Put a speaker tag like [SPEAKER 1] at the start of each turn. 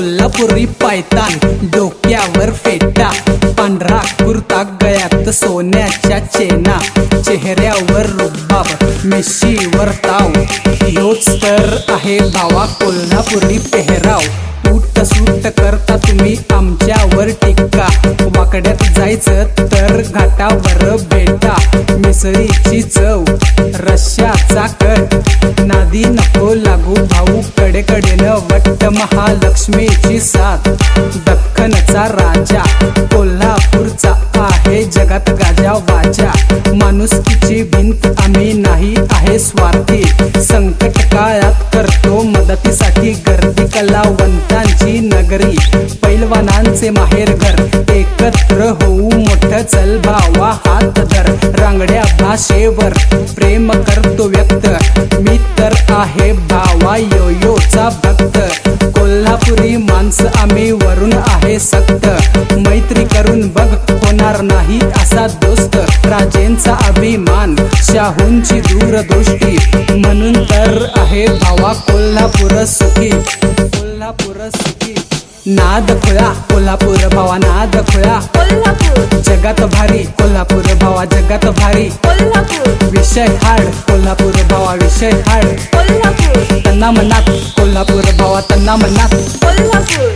[SPEAKER 1] कोल्हापुरी पायतान डोक्यावर फेटा. पांढरा कुर्ता गळ्यात सोन्याच्या चेना. चेहऱ्यावर रुबाब मिशीवर ताव. योच तर आहे भावा कोल्हापुरी पेहराव. उठ सूट करता तुम्ही आमच्यावर टिक्का वाकड्यात जायचं तर घाटावर भेटा मिसळीची चव रश्याचा कट. नादी नको लागू भाऊ कडे वट्ट महालक्ष्मीची साथ. दख्खनचा राजा कोल्हापूरचा आहे जगात गाजा वाजा. माणुसकीची भिंत आम्ही नाही आहे स्वार्थी. संकट काळात करतो मदतीसाठी गर्दी कलावंतांची नगरी. पैलवानांचे माहेर घर एकत्र होऊ मोठं चल भावा हात धर रांगड्या भाषेवर प्रेम करतो व्यक्त. मी आहे भावा योयोचा भक्त. कोल्हापुरी माणसं आम्ही वरून आहे सक्त. मैत्री करून बघ होणार नाही असा दोस्त. राजेंचा अभिमान शाहूंची दूरदृष्टी. म्हणून तर आहे भावा कोल्हापूर सुखी. कोल्हापूर सुखी. नाद खुळा कोल्हापूर भावा नाद खुळा.
[SPEAKER 2] कोल्हापूर.
[SPEAKER 1] जगात भारी कोल्हापूर भावा जगात भारी.
[SPEAKER 2] कोल्हापूर.
[SPEAKER 1] विषय हाड कोल्हापूर भावा विषय मनात कोल्हापूर भावा त्यांना मनात
[SPEAKER 2] कोल्हापूर